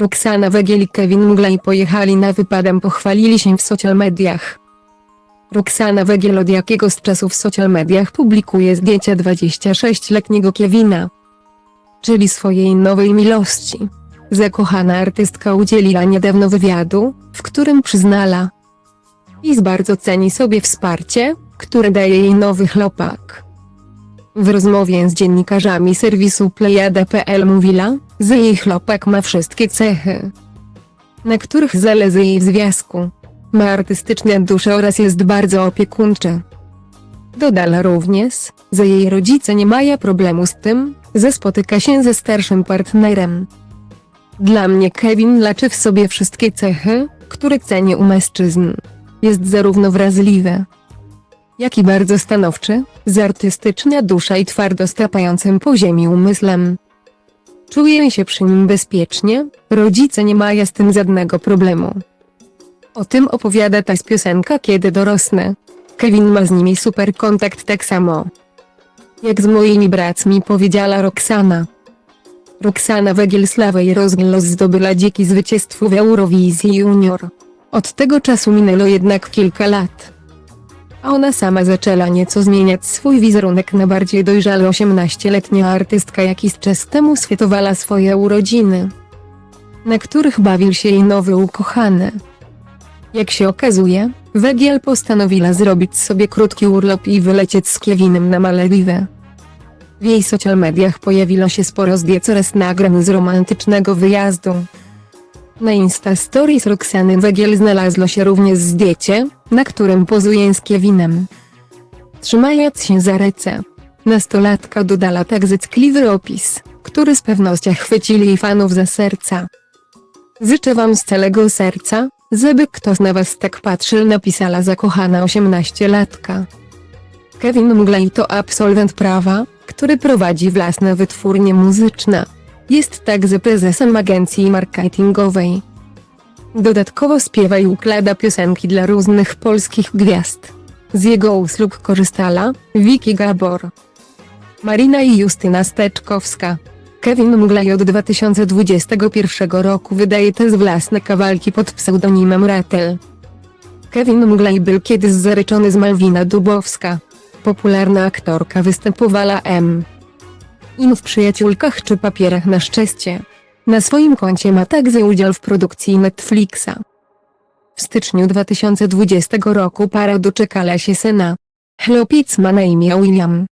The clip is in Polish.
Roxana Wegiel i Kevin Mglaj pojechali na wypadem pochwalili się w social mediach. Roxana Wegiel od jakiegoś czasu w social mediach publikuje zdjęcia 26-letniego Kevina. Czyli swojej nowej miłości. Zakochana artystka udzieliła niedawno wywiadu, w którym przyznala, iż bardzo ceni sobie wsparcie, które daje jej nowy chłopak. W rozmowie z dziennikarzami serwisu Plejada.pl mówiła, że jej chłopak ma wszystkie cechy, na których zależy jej w związku. Ma artystyczne duszę oraz jest bardzo opiekuńczy. Dodała również, że jej rodzice nie mają problemu z tym, że spotyka się ze starszym partnerem. Dla mnie Kevin laczy w sobie wszystkie cechy, które cenię u mężczyzn. Jest zarówno wrażliwy, jak i bardzo stanowczy, z artystyczna dusza i twardo stapającym po ziemi umysłem. Czuję się przy nim bezpiecznie, rodzice nie mają z tym żadnego problemu. O tym opowiada ta piosenka kiedy dorosnę. Kevin ma z nimi super kontakt tak samo. Jak z moimi braćmi powiedziała Roxana. Roxana i rozglos zdobyła dzięki zwycięstwu w Eurowizji Junior. Od tego czasu minęło jednak kilka lat. A ona sama zaczęła nieco zmieniać swój wizerunek na bardziej dojrzale 18-letnia artystka jakiś czas temu świętowała swoje urodziny, na których bawił się jej nowy ukochany. Jak się okazuje, Wegiel postanowiła zrobić sobie krótki urlop i wylecieć z Kevinem na Malediwy. W jej social mediach pojawiło się sporo zdjęć oraz nagrań z romantycznego wyjazdu. Na Insta Stories Roxany Wegiel znalazło się również zdjęcie, na którym pozuje z Kevinem. Trzymając się za ręce. Nastolatka dodała tak zyckliwy opis, który z pewnością chwycili jej fanów za serca. Życzę wam z całego serca, żeby ktoś na was tak patrzył napisała zakochana 18-latka. Kevin Mglaj to absolwent prawa, który prowadzi własne wytwórnie muzyczne. Jest także prezesem agencji marketingowej. Dodatkowo śpiewa i układa piosenki dla różnych polskich gwiazd. Z jego usług korzystała Vicky Gabor, Marina i Justyna Steczkowska. Kevin Mglaj od 2021 roku wydaje też własne kawałki pod pseudonimem Ratel. Kevin Mglaj był kiedyś zaryczony z Malwina Dubowska. Popularna aktorka występowała M. Im w przyjaciółkach czy papierach na szczęście. Na swoim koncie ma także udział w produkcji Netflixa. W styczniu 2020 roku para doczekała się syna. Chłopiec ma na imię William.